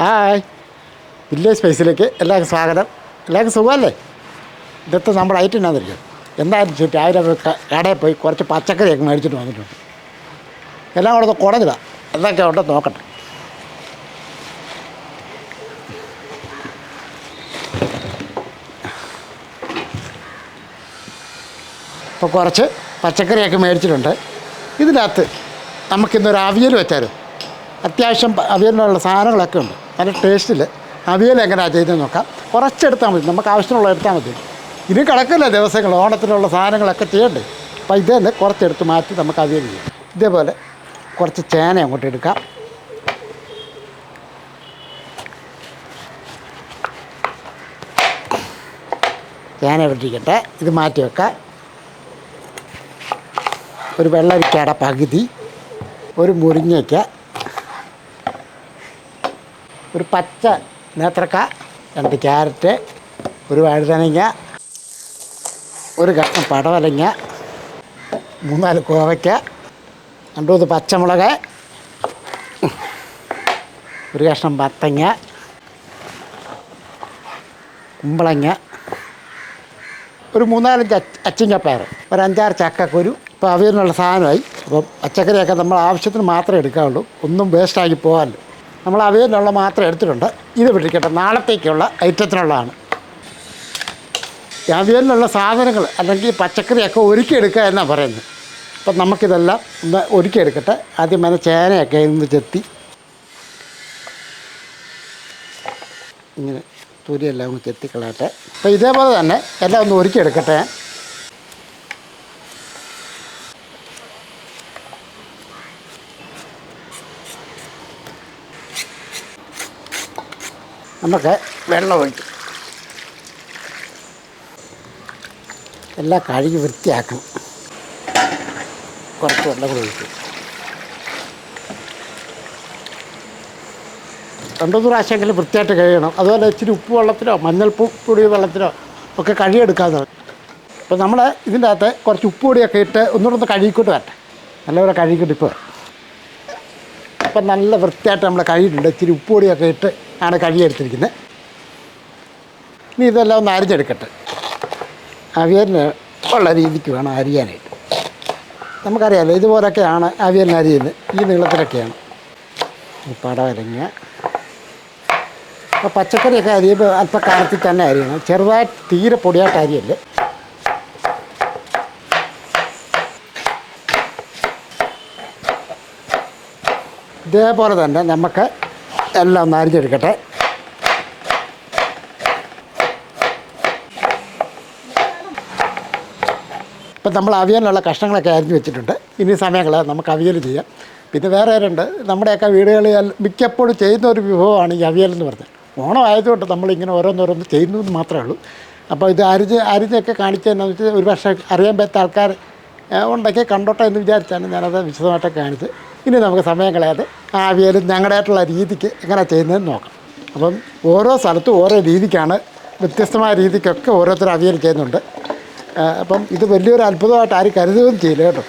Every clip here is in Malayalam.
ഹായ്. വില്ലേജ് സ്പേസിലേക്ക് എല്ലാവർക്കും സ്വാഗതം. എല്ലാവർക്കും സുഖമല്ലേ? ഇന്നത്തെ നമ്മുടെ ഐറ്റം എന്നാന്നിരിക്കും എന്തായാലും ചുറ്റും രാവിലെ കടയിൽ പോയി കുറച്ച് പച്ചക്കറിയൊക്കെ മേടിച്ചിട്ട് വന്നിട്ടുണ്ട്. എല്ലാം കൂടെ കുടഞ്ഞിടാം. എന്തൊക്കെ ഉണ്ടോ നോക്കട്ടെ. അപ്പോൾ കുറച്ച് പച്ചക്കറിയൊക്കെ മേടിച്ചിട്ടുണ്ട്. ഇതിനകത്ത് നമുക്കിന്നൊരു അവിയൽ വെച്ചാൽ അത്യാവശ്യം അവിയലിനുള്ള സാധനങ്ങളൊക്കെ ഉണ്ട്. നല്ല ടേസ്റ്റിൽ അവിയൽ എങ്ങനെയാണ് ചെയ്തെന്ന് നോക്കാം. കുറച്ചെടുത്താൽ മതി. നമുക്ക് ആവശ്യമുള്ള എടുത്താൽ മതി. ഇത് കിടക്കില്ല ദിവസങ്ങൾ ഓണത്തിനുള്ള സാധനങ്ങളൊക്കെ ചെയ്യണ്ടേ? അപ്പോൾ ഇതേ തന്നെ കുറച്ചെടുത്ത് മാറ്റി നമുക്ക് അവിയൽ ചെയ്യാം. ഇതേപോലെ കുറച്ച് ചേന അങ്ങോട്ട് എടുക്കാം. ചേന എടുത്തിരിക്കട്ടെ ഇത് മാറ്റി വെക്കാം. ഒരു വെള്ളരിക്കയുടെ പകുതി ഒരു മുരിങ്ങയ്ക്ക ഒരു പച്ച നേത്രക്ക രണ്ട് ക്യാരറ്റ് ഒരു വഴുതനങ്ങ ഒരു കഷ്ണം പടവലങ്ങ മൂന്നാൽ കോവയ്ക്ക രണ്ട് മൂന്ന് പച്ചമുളക് ഒരു കഷ്ണം വത്തങ്ങ കുമ്പളങ്ങ ഒരു മൂന്നാലഞ്ച് അച്ച് അച്ചിങ്ങപ്പയർ ഒരു അഞ്ചാറ് ചക്കക്കുരു. ഇപ്പോൾ അവയിലുള്ള സാധനമായി. അപ്പം പച്ചക്കറിയൊക്കെ നമ്മൾ ആവശ്യത്തിന് മാത്രമേ എടുക്കാവുള്ളൂ. ഒന്നും വേസ്റ്റാക്കി പോകാമല്ലോ നമ്മൾ അവയിലുള്ള മാത്രം എടുത്തിട്ടുണ്ട്. ഇത് പിടിക്കട്ടെ. നാളത്തേക്കുള്ള ഐറ്റത്തിനുള്ളതാണ്. അവയിൽ നിന്നുള്ള സാധനങ്ങൾ അല്ലെങ്കിൽ പച്ചക്കറിയൊക്കെ ഒരുക്കി ഒരുക്കിയെടുക്കുക എന്നാണ് പറയുന്നത്. അപ്പം നമുക്കിതെല്ലാം ഒന്ന് ഒരുക്കിയെടുക്കട്ടെ ആദ്യം തന്നെ ചേനയൊക്കെ ഇന്ന് ചെത്തി. ഇങ്ങനെ തുരിയെല്ലാം ഒന്ന് ചെത്തിക്കളയട്ടെ. അപ്പോൾ ഇതേപോലെ തന്നെ എല്ലാം ഒന്ന് ഒരുക്കി ഒരുക്കിയെടുക്കട്ടെ നമുക്ക് വെള്ളം ഒഴിക്കും. എല്ലാം കഴുകി വൃത്തിയാക്കും കുറച്ച് വെള്ളം കൂടി ഒഴിക്കും. രണ്ടു പ്രാവശ്യമെങ്കിലും വൃത്തിയായിട്ട് കഴുകണം. അതുപോലെ ഇച്ചിരി ഉപ്പ് വെള്ളത്തിലോ മഞ്ഞൾപ്പൊടി വെള്ളത്തിലോ ഒക്കെ കഴുകിയെടുക്കാതെ അപ്പോൾ നമ്മൾ ഇതിന്റെ അകത്ത് കുറച്ച് ഉപ്പ് പൊടിയൊക്കെ ഇട്ട് ഒന്നുകൂടെ ഒന്ന് കഴുകിക്കൊണ്ട് വരട്ടെ. നല്ലപോലെ കഴുകിക്കൊണ്ട് ഇപ്പോൾ അപ്പം നല്ല വൃത്തിയായിട്ട് നമ്മൾ കഴുകിയിട്ടുണ്ട്. ഇച്ചിരി ഉപ്പുപൊടിയൊക്കെ ഇട്ട് ആണ് കഴുകിയെടുത്തിരിക്കുന്നത്. ഇനി ഇതെല്ലാം ഒന്ന് അരിഞ്ഞെടുക്കട്ടെ. അവിയലിന് ഉള്ള രീതിക്ക് വേണം അരിയാനായിട്ട്. നമുക്കറിയാമല്ലോ ഇതുപോലൊക്കെയാണ് അവിയലിന് അരിയുന്നത്. ഈ നീളത്തിലൊക്കെയാണ്. ഈ പടവലങ്ങ അപ്പോൾ പച്ചക്കറിയൊക്കെ അരിയുമ്പോൾ അല്പം കാലത്തിൽ തന്നെ അരിയണം. ചെറുതായിട്ട് തീരെ പൊടിയായിട്ട് അരിയല്ലേ. ഇതേപോലെ തന്നെ നമുക്ക് എല്ലാം ഒന്ന് അരിഞ്ഞെടുക്കട്ടെ. ഇപ്പം നമ്മൾ അവിയലിനുള്ള കഷ്ണങ്ങളൊക്കെ അരിഞ്ഞ് വെച്ചിട്ടുണ്ട്. ഇനി സമയങ്ങൾ നമുക്ക് അവിയൽ ചെയ്യാം. പിന്നെ വേറെ രണ്ട് നമ്മുടെയൊക്കെ വീടുകളിൽ മിക്കപ്പോഴും ചെയ്യുന്ന ഒരു വിഭവമാണ് ഈ അവിയൽ എന്ന് പറഞ്ഞത് ഓണം ആയതുകൊണ്ട് നമ്മളിങ്ങനെ ഓരോന്നോരോന്ന് ചെയ്യുന്നു എന്ന് മാത്രമേ ഉള്ളൂ. അപ്പോൾ ഇത് അരിഞ്ഞ് അരിഞ്ഞൊക്കെ കാണിച്ചതെന്നു വെച്ചാൽ ഒരു പക്ഷേ അറിയാൻ പറ്റാത്ത ആൾക്കാർ ഉണ്ടെങ്കിൽ കണ്ടോട്ടെ എന്ന് വിചാരിച്ചാണ് ഞാനത് വിശദമായിട്ടൊക്കെ കാണിച്ച് ഇനി നമുക്ക് സമയം കളയാതെ ആ അവിയൽ ഞങ്ങളുടേതായിട്ടുള്ള രീതിക്ക് എങ്ങനെ ചെയ്യുന്നതെന്ന് നോക്കാം. അപ്പം ഓരോ സ്ഥലത്തും ഓരോ രീതിക്കാണ് വ്യത്യസ്തമായ രീതിക്കൊക്കെ ഓരോരുത്തർ അവിയൽ ചെയ്യുന്നുണ്ട്. അപ്പം ഇത് വലിയൊരു അത്ഭുതമായിട്ട് ആരും കരുതുകയും ചെയ്യില്ല കേട്ടോ.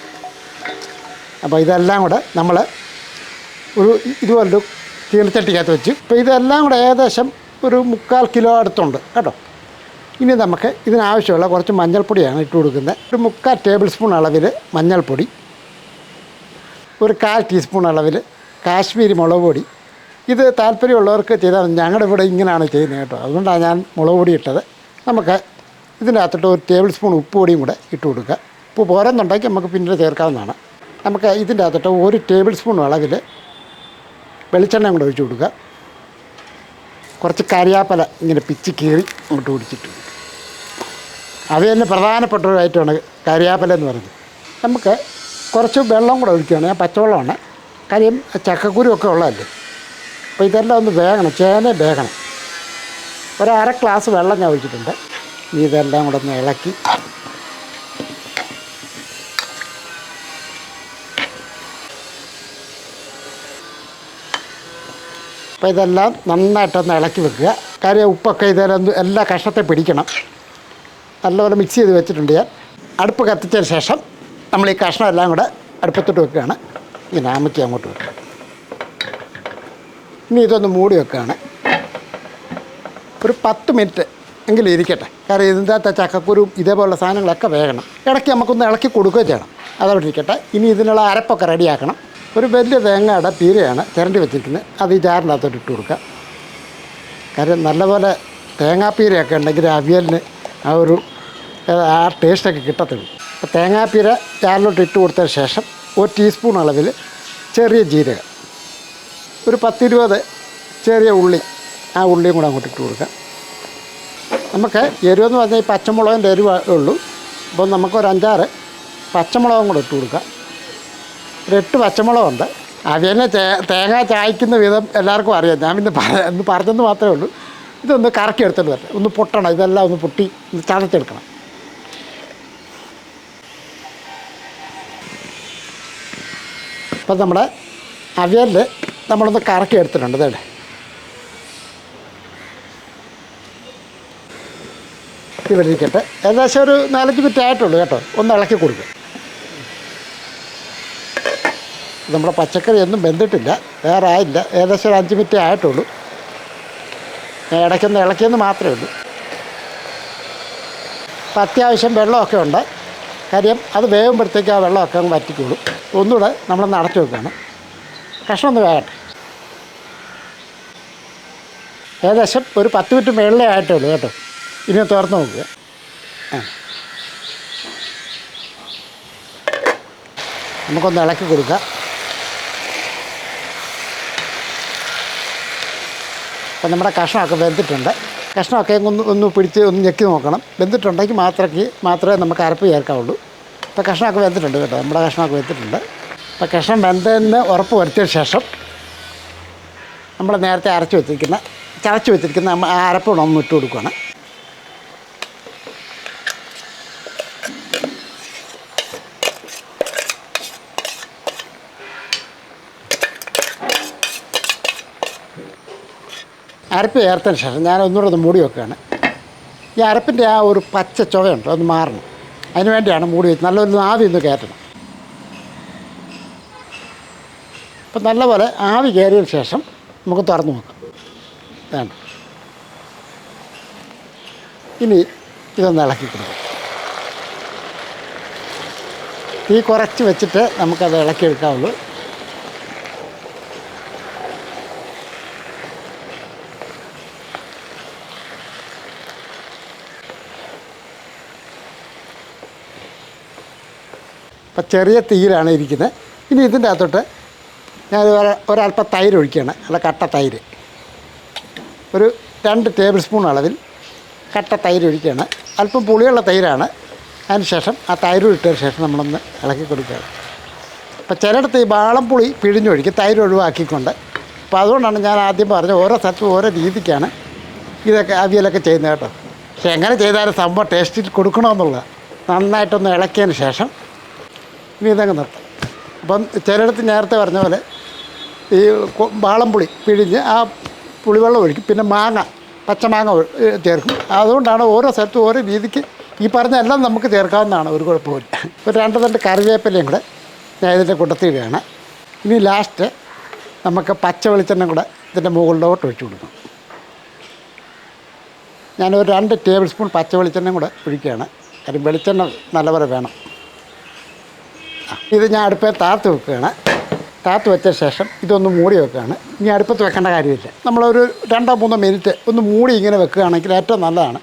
അപ്പോൾ ഇതെല്ലാം കൂടെ നമ്മൾ ഒരു ഇതുപോലൊരു തീർച്ചട്ടിക്കകത്ത് വെച്ച് ഇപ്പോൾ ഇതെല്ലാം കൂടെ ഏകദേശം ഒരു മുക്കാൽ കിലോ അടുത്തുണ്ട് കേട്ടോ. ഇനി നമുക്ക് ഇതിനാവശ്യമുള്ള കുറച്ച് മഞ്ഞൾപ്പൊടിയാണ് ഇട്ട് കൊടുക്കുന്നത് ഒരു മുക്കാൽ ടേബിൾ സ്പൂൺ അളവിൽ മഞ്ഞൾപ്പൊടി. ഒരു കാൽ ടീസ്പൂൺ അളവിൽ കാശ്മീരി മുളക് പൊടി. ഇത് താല്പര്യമുള്ളവർക്ക് ചെയ്താൽ. ഞങ്ങളുടെ ഇവിടെ ഇങ്ങനെയാണ് ചെയ്യുന്നത് കേട്ടോ. അതുകൊണ്ടാണ് ഞാൻ മുളക് പൊടി ഇട്ടത്. നമുക്ക് ഇതിന്റെ അകത്തോട്ട് ഒരു ടേബിൾ സ്പൂൺ ഉപ്പ് പൊടിയും കൂടെ ഇട്ട് കൊടുക്കുക. ഉപ്പ് പോരെന്നുണ്ടെങ്കിൽ നമുക്ക് പിന്നീട് ചേർക്കാവുന്നതാണ്. നമുക്ക് ഇതിന്റെ അകത്തോട്ട് ഒരു ടേബിൾ സ്പൂൺ അളവിൽ വെളിച്ചെണ്ണ കൂടെ ഒഴിച്ച് കൊടുക്കുക. കുറച്ച് കരിയാപ്പല ഇങ്ങനെ പിച്ചി കീറി അങ്ങോട്ട് പിടിച്ചിട്ട് അത് തന്നെ പ്രധാനപ്പെട്ട ഒരു ഐറ്റമാണ് കരിയാപ്പല എന്ന് പറയുന്നത്. നമുക്ക് കുറച്ച് വെള്ളം കൂടെ ഒഴിക്കുകയാണ്. ഞാൻ പച്ചവെള്ളമാണ്. കാര്യം ചക്കക്കുരു ഒക്കെ ഉള്ളതല്ലേ. അപ്പോൾ ഇതെല്ലാം ഒന്ന് വേകണം. ചേന വേകണം. ഒരര ഗ്ലാസ് വെള്ളം ഞാൻ ഒഴിച്ചിട്ടുണ്ട്. ഇതെല്ലാം കൂടെ ഒന്ന് ഇളക്കി. അപ്പോൾ ഇതെല്ലാം നന്നായിട്ടൊന്ന് ഇളക്കി വെക്കുക. കാര്യം ഉപ്പൊക്കെ ഇതെല്ലാം എല്ലാ കഷ്ണത്തെ പിടിക്കണം. നല്ലപോലെ മിക്സ് ചെയ്ത് വെച്ചിട്ടുണ്ട് ഞാൻ. അടുപ്പ് കത്തിച്ചതിന് ശേഷം നമ്മൾ ഈ കഷ്ണം എല്ലാം കൂടെ അടുപ്പത്തോട്ട് വെക്കുകയാണ്. ഇങ്ങനെ ആമയ്ക്ക് അങ്ങോട്ട് വെക്കുക ഇനി ഇതൊന്ന് മൂടി വെക്കുകയാണ്. ഒരു പത്ത് മിനിറ്റ് എങ്കിലും ഇരിക്കട്ടെ. കാരണം ഇതിന്റെ ചക്കക്കുരും ഇതേപോലുള്ള സാധനങ്ങളൊക്കെ വേകണം. ഇടയ്ക്ക് നമുക്കൊന്ന് ഇളക്കി കൊടുക്കുകയും ചെയ്യണം. അതവിടെ ഇരിക്കട്ടെ. ഇനി ഇതിനുള്ള അരപ്പൊക്കെ റെഡിയാക്കണം. ഒരു വലിയ തേങ്ങയുടെ പീരയാണ് ചിരണ്ടി വെച്ചിരിക്കുന്നത്. അത് ഈ ജാറിനകത്തോട്ട് ഇട്ട് കൊടുക്കുക. കാര്യം നല്ലപോലെ തേങ്ങാപ്പീരയൊക്കെ ഉണ്ടെങ്കിൽ അവിയലിന് ആ ഒരു ആ ടേസ്റ്റൊക്കെ കിട്ടത്തുള്ളൂ. തേങ്ങാപ്പീര ചാറിലോട്ട് ഇട്ട് കൊടുത്തതിന് ശേഷം ഒരു ടീസ്പൂൺ അളവിൽ ചെറിയ ജീരകം. ഒരു പത്തിരുപത് ചെറിയ ഉള്ളി ആ ഉള്ളിയും കൂടെ അങ്ങോട്ട് ഇട്ട് കൊടുക്കാം. നമുക്ക് എരിവെന്ന് പറഞ്ഞാൽ ഈ പച്ചമുളകിന്റെ എരിവ് ഉള്ളൂ. അപ്പോൾ നമുക്കൊരു അഞ്ചാറ് പച്ചമുളകും കൂടെ ഇട്ട് കൊടുക്കാം. ഒരു എട്ട് പച്ചമുളകുണ്ട്. അതിനെ തേങ്ങ ചായ്ക്കുന്ന വിധം എല്ലാവർക്കും അറിയാം. ഞാൻ പിന്നെ പറ ഒന്ന് പറഞ്ഞെന്ന് മാത്രമേ ഉള്ളൂ. ഇതൊന്ന് കറക്കി എടുത്തിട്ട് വരട്ടെ. ഒന്ന് പൊട്ടണം. ഇതെല്ലാം ഒന്ന് പൊട്ടി ചതച്ചെടുക്കണം. ഇപ്പം നമ്മുടെ അവിയലിൽ നമ്മളൊന്ന് കറക്കി എടുത്തിട്ടുണ്ട് ഇതേ ഇവിടെ ഏകദേശം ഒരു നാലഞ്ച് മിനിറ്റ് ആയിട്ടുള്ളൂ കേട്ടോ. ഒന്ന് ഇളക്കി കൊടുക്കും. നമ്മുടെ പച്ചക്കറി ഒന്നും വെന്തിട്ടില്ല. വേറെ ആയില്ല. ഏകദേശം ഒരു അഞ്ച് മിനിറ്റ് ആയിട്ടുള്ളൂ. ഞാൻ ഇടയ്ക്കൊന്ന് ഇളക്കിയെന്ന് മാത്രമേ ഉള്ളൂ. അപ്പം അത്യാവശ്യം വെള്ളമൊക്കെ ഉണ്ട്. കാര്യം അത് വേകുമ്പോഴത്തേക്ക് ആ വെള്ളമൊക്കെ അങ്ങ് വറ്റിക്കോളും. ഒന്നുകൂടെ നമ്മളൊന്ന് അടച്ചു വെക്കുകയാണ് കഷ്ണം ഒന്ന് വേകട്ടെ ഏകദേശം ഒരു പത്ത് മിനിറ്റ് മേളിലേ ആയിട്ടേ ഉള്ളൂ കേട്ടോ. ഇനി തുറന്ന് നോക്കുക ആ. നമുക്കൊന്ന് ഇളക്കി കൊടുക്കാം. അപ്പം നമ്മുടെ കഷ്ണമൊക്കെ വെന്തിട്ടുണ്ട്. കഷ്ണമൊക്കെ ഒന്ന് ഒന്ന് പിടിച്ച് ഒന്ന് ഞെക്കി നോക്കണം. വെന്തിട്ടുണ്ടെങ്കിൽ മാത്രമേ മാത്രമേ നമുക്ക് അരപ്പ് ചേർക്കാവുള്ളൂ. ഇപ്പോൾ കഷ്ണമൊക്കെ വെന്തിട്ടുണ്ട് കേട്ടോ. നമ്മുടെ കഷ്ണമൊക്കെ വെന്തിട്ടുണ്ട്. അപ്പോൾ കഷ്ണം വെന്തതെന്ന് ഉറപ്പ് വരുത്തിയ ശേഷം നമ്മൾ നേരത്തെ അരച്ച് വെച്ചിരിക്കുന്ന ചതച്ച് വെച്ചിരിക്കുന്ന ആ അരപ്പ് ഒന്ന് ഇട്ട് കൊടുക്കുകയാണ് അരപ്പ് ചേർത്തതിന് ശേഷം ഞാൻ ഒന്നുകൂടെ ഒന്ന് മൂടി വെക്കുകയാണ്. ഈ അരപ്പിന്റെ ആ ഒരു പച്ച ചുവയുണ്ട് ഒന്ന് മാറണം. അതിന് വേണ്ടിയാണ് മൂടി വെച്ചത് നല്ലൊരു ആവി ഒന്ന് കയറ്റണം. അപ്പം നല്ലപോലെ ആവി കയറിയതിന് ശേഷം നമുക്ക് തുറന്ന് നോക്കാം. വേണ്ട. ഇനി ഇതൊന്ന് ഇളക്കി കൊടുക്കാം. തീ കുറച്ച് വെച്ചിട്ട് നമുക്കത് ഇളക്കിയെടുക്കാവുള്ളൂ. അപ്പം ചെറിയ തീയിലാണ് ഇരിക്കുന്നത്. ഇനി ഇതിന്റെ അകത്തോട്ട് ഞാൻ ഒരു- ഒരല്പം തൈര് ഒഴിക്കുകയാണ്. അല്ല കട്ട തൈര്. ഒരു രണ്ട് ടേബിൾ സ്പൂൺ അളവിൽ കട്ട തൈര് ഒഴിക്കുകയാണ്. അല്പം പുളിയുള്ള തൈരാണ്. അതിന് ശേഷം ആ തൈര് ഇട്ടതിന് ശേഷം നമ്മളൊന്ന് ഇളക്കി കൊടുക്കുകയാണ്. അപ്പോൾ ചിലയിടത്ത് ഈ വാളം പുളി പിഴിഞ്ഞൊഴിക്കും തൈര് ഒഴിവാക്കിക്കൊണ്ട്. അപ്പോൾ അതുകൊണ്ടാണ് ഞാൻ ആദ്യം പറഞ്ഞത് ഓരോ സ്ഥലത്തും ഓരോ രീതിക്കാണ് ഇതൊക്കെ അവിയലൊക്കെ ചെയ്യുന്നത് കേട്ടോ. പക്ഷെ എങ്ങനെ ചെയ്താലും സംഭവം ടേസ്റ്റിൽ കൊടുക്കണമെന്നുള്ളത് നന്നായിട്ടൊന്ന് ഇളക്കിയതിന് ശേഷം ഇനി ഇതങ്ങ് നിർത്തും. അപ്പം ചിലയിടത്ത് നേരത്തെ പറഞ്ഞ പോലെ ഈ വാളംപുളി പിഴിഞ്ഞ് ആ പുളിവെള്ളം ഒഴിക്കും. പിന്നെ മാങ്ങ പച്ചമാങ്ങ ചേർക്കും. അതുകൊണ്ടാണ് ഓരോ സ്ഥലത്തും ഓരോ രീതിക്ക് ഈ പറഞ്ഞ എല്ലാം നമുക്ക് ചേർക്കാവുന്നതാണ് ഒരു കുഴപ്പമില്ല ഒരു രണ്ട് രണ്ട് കറിവേപ്പിലയും കൂടെ ഞാൻ ഇതിന്റെ കൂട്ടത്തിടുകയാണ് ഇനി ലാസ്റ്റ് നമുക്ക് പച്ച വെളിച്ചെണ്ണ കൂടെ ഇതിന്റെ മുകളിലോട്ട് ഒഴിച്ചു കൊടുക്കും. ഞാനൊരു രണ്ട് ടേബിൾ സ്പൂൺ പച്ച വെളിച്ചെണ്ണയും കൂടെ ഒഴിക്കുകയാണ്. കാര്യം വെളിച്ചെണ്ണ നല്ലപോലെ വേണം. ഇത് ഞാൻ അടുപ്പേ താത്ത് വെക്കുകയാണ്. താത്ത് വെച്ച ശേഷം ഇതൊന്ന് മൂടി വെക്കുകയാണ്. ഇനി അടുപ്പത്ത് വെക്കേണ്ട കാര്യമില്ല. നമ്മളൊരു രണ്ടോ മൂന്നോ മിനിറ്റ് ഒന്ന് മൂടി ഇങ്ങനെ വെക്കുകയാണെങ്കിൽ ഏറ്റവും നല്ലതാണ്.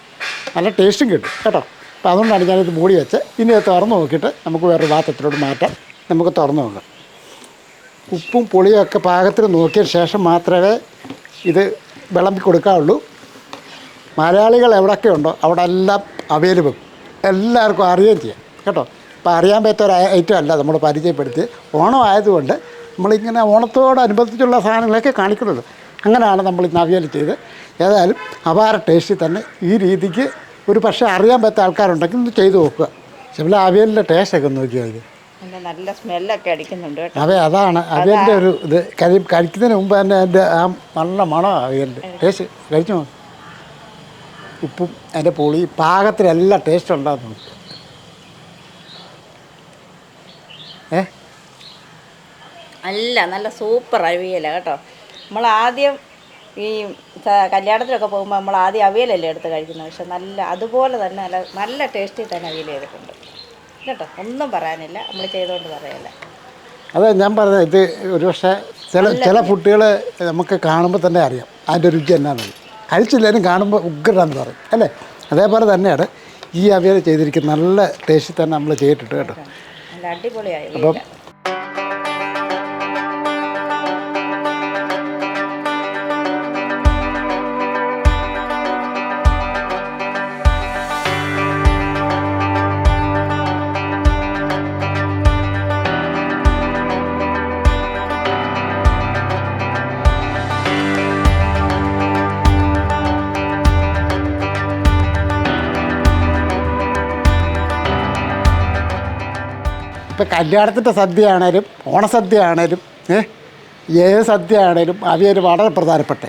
നല്ല ടേസ്റ്റും കിട്ടും കേട്ടോ. അപ്പോൾ അതുകൊണ്ടാണ് ഞാനിത് മൂടി വെച്ച്. ഇനി ഇത് തുറന്ന് നോക്കിയിട്ട് നമുക്ക് വേറൊരു പാത്രത്തിലോട്ട് മാറ്റാം. നമുക്ക് തുറന്ന് നോക്കാം. ഉപ്പും പുളിയും ഒക്കെ പാകത്തിന് നോക്കിയ ശേഷം മാത്രമേ ഇത് വിളമ്പി കൊടുക്കാവുള്ളൂ. മലയാളികൾ എവിടെയൊക്കെ ഉണ്ടോ അവിടെ എല്ലാം അവൈലബിൾ എല്ലാവർക്കും അറിയുകയും ചെയ്യാം. കേട്ടോ? അപ്പോൾ അറിയാൻ പറ്റാത്ത ഒരു ഐറ്റം അല്ല നമ്മൾ പരിചയപ്പെടുത്തി ഓണം ആയതുകൊണ്ട് നമ്മളിങ്ങനെ ഓണത്തോടനുബന്ധിച്ചുള്ള സാധനങ്ങളൊക്കെ കാണിക്കുന്നുള്ളൂ അങ്ങനെയാണ് നമ്മൾ ഇന്ന് അവിയൽ ചെയ്ത് ഏതായാലും അപാര ടേസ്റ്റിൽ തന്നെ ഈ രീതിക്ക് ഒരു പക്ഷേ അറിയാൻ പറ്റാത്ത ആൾക്കാരുണ്ടെങ്കിൽ ഒന്ന് ചെയ്തു നോക്കുക. ചില അവിയലിന്റെ ടേസ്റ്റൊക്കെ ഒന്ന് നോക്കിയാൽ മതി നല്ല സ്മെല്ലൊക്കെ അടിക്കുന്നുണ്ട് അതെ അതാണ്. അവിയലിന്റെ ഒരു ഇത് കരി കഴിക്കുന്നതിന് മുമ്പ് തന്നെ അതിന്റെ ആ നല്ല മണം അവിയലിന്റെ. ടേസ്റ്റ് കഴിച്ചു. ഉപ്പും അതിന്റെ പുളി പാകത്തിലെല്ലാം ടേസ്റ്റ് ഉണ്ടാകുന്നു ഏ? അല്ല നല്ല സൂപ്പർ അവിയല കേട്ടോ. നമ്മൾ ആദ്യം ഈ കല്യാണത്തിലൊക്കെ പോകുമ്പോൾ നമ്മൾ ആദ്യം അവിയലല്ലേ എടുത്ത് കഴിക്കുന്നത്. പക്ഷെ നല്ല അതുപോലെ തന്നെ നല്ല നല്ല ടേസ്റ്റിൽ തന്നെ അവിയൽ ചെയ്തിട്ടുണ്ട്. കേട്ടോ ഒന്നും പറയാനില്ല. നമ്മൾ ചെയ്തുകൊണ്ട് പറയല്ല. അതെ ഞാൻ പറഞ്ഞത് ഇത് ഒരു പക്ഷേ ചില ചില ഫുഡുകൾ നമുക്ക് കാണുമ്പോൾ തന്നെ അറിയാം. അതിന്റെ രുചി എന്നാണെന്ന് കഴിച്ചില്ലെങ്കിലും കാണുമ്പോൾ ഉഗ്രനാന്ന് പറയും. അല്ലേ? അതേപോലെ തന്നെയാണ് ഈ അവിയൽ ചെയ്തിരിക്കുന്ന നല്ല ടേസ്റ്റിൽ തന്നെ നമ്മൾ ചെയ്തിട്ടുണ്ട് കേട്ടോ. നല്ല അടിപൊളിയായി. അവിയല ഇപ്പം കല്യാണത്തിന്റെ സദ്യ ആണേലും ഓണസദ്യ ആണേലും ഏ? ഏത് സദ്യ ആണേലും അവിയൽ വളരെ പ്രധാനപ്പെട്ട.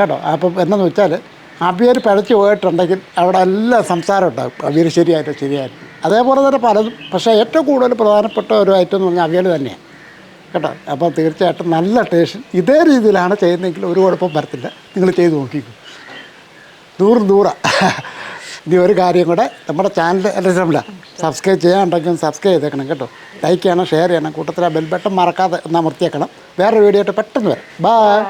കേട്ടോ? അപ്പം എന്നു വെച്ചാൽ അവിയൽ പിഴച്ചു പോയിട്ടുണ്ടെങ്കിൽ അവിടെ എല്ലാം സംസാരം ഉണ്ടാകും അവിയൽ ശരിയായിട്ട് ശരിയായിട്ട്. അതേപോലെ തന്നെ പലതും. പക്ഷേ ഏറ്റവും കൂടുതൽ പ്രധാനപ്പെട്ട ഒരു ഐറ്റം എന്ന് പറഞ്ഞാൽ അവിയൽ തന്നെയാണ് കേട്ടോ? അപ്പോൾ തീർച്ചയായിട്ടും നല്ല ടേസ്റ്റ് ഇതേ രീതിയിലാണ് ചെയ്യുന്നതെങ്കിൽ ഒരു കുഴപ്പം വരത്തില്ല. നിങ്ങൾ ചെയ്ത് നോക്കിക്കും. നൂറ് നൂറാ. ഇനി ഒരു കാര്യം കൂടെ നമ്മുടെ ചാനൽ അല്ല സബ്സ്ക്രൈബ് ചെയ്യാണ്ടെങ്കിൽ സബ്സ്ക്രൈബ് ചെയ്തേക്കണം കേട്ടോ. ലൈക്ക് ചെയ്യണം ഷെയർ ചെയ്യണം കൂട്ടത്തിൽ ആ ബെൽ ബട്ടൺ മറക്കാതെ ഒന്ന് അമർത്തിയേക്കണം. വേറെ വീഡിയോ ആയിട്ട് പെട്ടെന്ന് വരാം. ബായ്